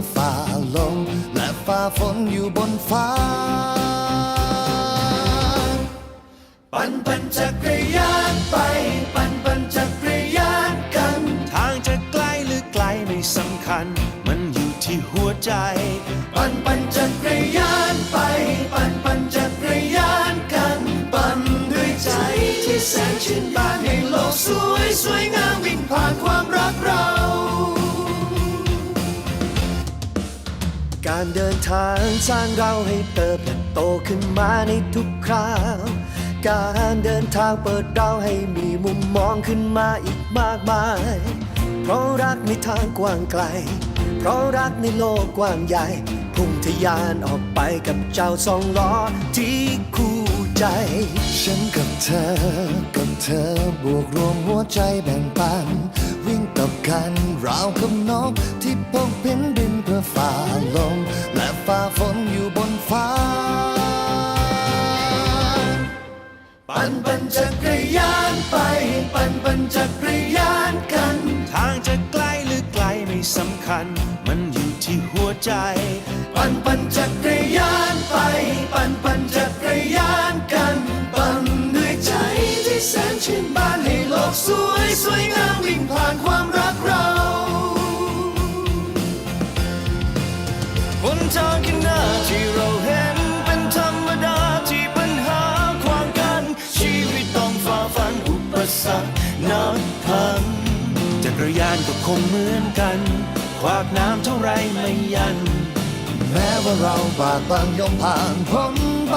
อฝ่าลมและฝ่าฝนอยู่บนฟ้า ปั่นปั่นจักรยานไป ปั่นปั่นจักรยานกัน ทางจะไกลหรือไกลไม่สำคัญ มันอยู่ที่หัวใจ ปั่นปั่น การเดินทางสร้างเราให้เติบโตขึ้นมาในทุกคราว การเดินทางเปิดเราให้มีมุมมองขึ้นมาอีกมากมาย เพราะรักในทางกว้างไกล เพราะรักในโลกกว้างใหญ่ พุ่งทะยานออกไปกับเจ้าสองล้อที่คู่ใจ ฉันกับเธอ กับเธอบวกรวมหัวใจแบ่งปัน วิ่งกับกันราวกับนกที่พกพินบินเพื่อฝ่า ฝ่าฝนอยู่บนฟ้า ปั่นปั่นจักรยานไป ปั่นปั่นจักรยานกัน ทางจะไกลหรือไกลไม่สำคัญ มันอยู่ที่หัวใจ ปั่นปั่นจักรยานไป ปั่นปั่นจักร งเหมือนกัน ขวากน้ำเท่าไรไม่ยัน แม้ว่าเราบากบังยอมผ่านพ้นไป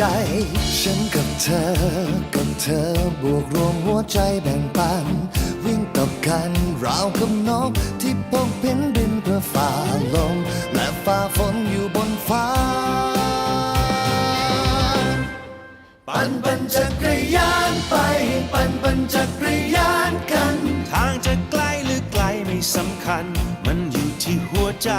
ใจ ฉันกับเธอ กับเธอบวกรวมหัวใจแบ่งปัน วิ่งกับกันราวกับนกที่พกพินบินเพื่อฝ่าลม และฝ่าฝนอยู่บนฟ้า ปั่นปั่นจักรยานไป ปั่นปั่นจักรยานกัน ทางจะไกลหรือไกลไม่สำคัญ มันอยู่ที่หัวใจ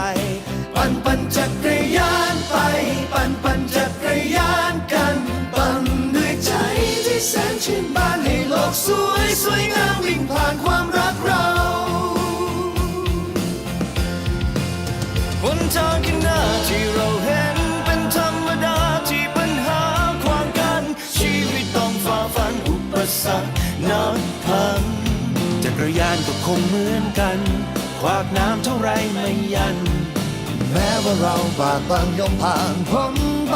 สวยสวยงามวิ่งผ่านความรักเราหนทางข้างหน้าที่เราเห็นเป็นธรรมดาที่ปัญหาขวางกัน ชีวิตต้องฝ่าฟันอุปสรรคนับพันจักรยานก็คงเหมือนกัน ขวากน้ำเท่าไรไม่ยัน แม้ว่าเราบากบั่นย่อมผ่านพ้นไป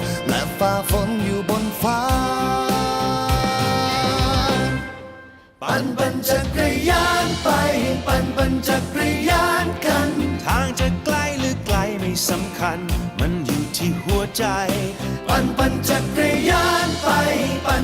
จักรยานไป ปั่นปั่นจักรยานกัน ทางจะไกลหรือไกลไม่สำคัญ มันอยู่ที่หัวใจ ปั่นปั่นจักรยานไป ปั่น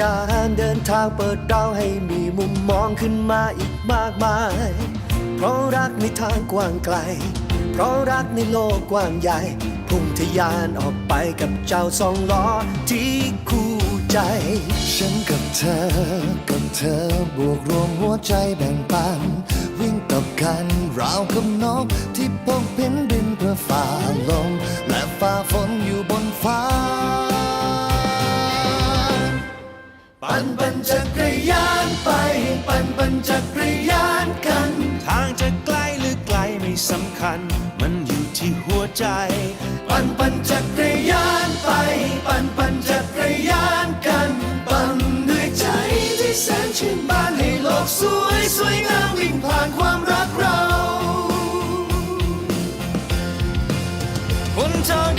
การเดินทางเปิดเราให้มีมุมมองขึ้นมาอีกมากมาย เพราะรักในทางกว้างไกล เพราะรักในโลกกว้างใหญ่ พุ่งทะยานออกไปกับเจ้าสองล้อที่คู่ใจ ฉันกับเธอ กับเธอบวกรวมหัวใจแบ่งปัน วิ่งตบกันราวกับนกที่พกพินบินเพื่อฝ่าลมและฝ่าฝนอยู่บน ปั่นปั่นจักรยานไป ปั่นปั่นจักรยานกัน ทางจะไกลหรือไกลไม่สำคัญ มันอยู่ที่หัวใจ ปั่นปั่นจักรยานไป ปั่นปั่นจักรยานกัน ปั่นด้วยใจที่แสนชื่นบานให้โลกสวยสวยงามวิ่งผ่านความรักเราหนทาง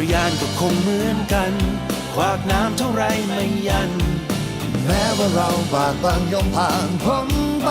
รยานก็คงเหมือนกัน ขวากน้ำเท่าไรไม่ยัน แม้ว่าเราบากบั่นย่อมผ่านพ้นไป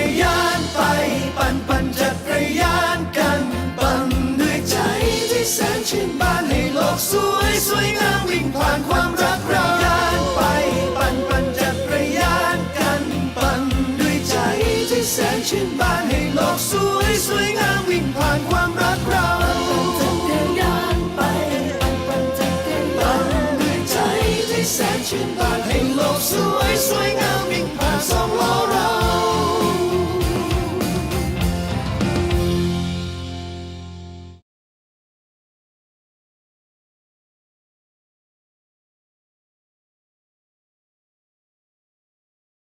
ที่แ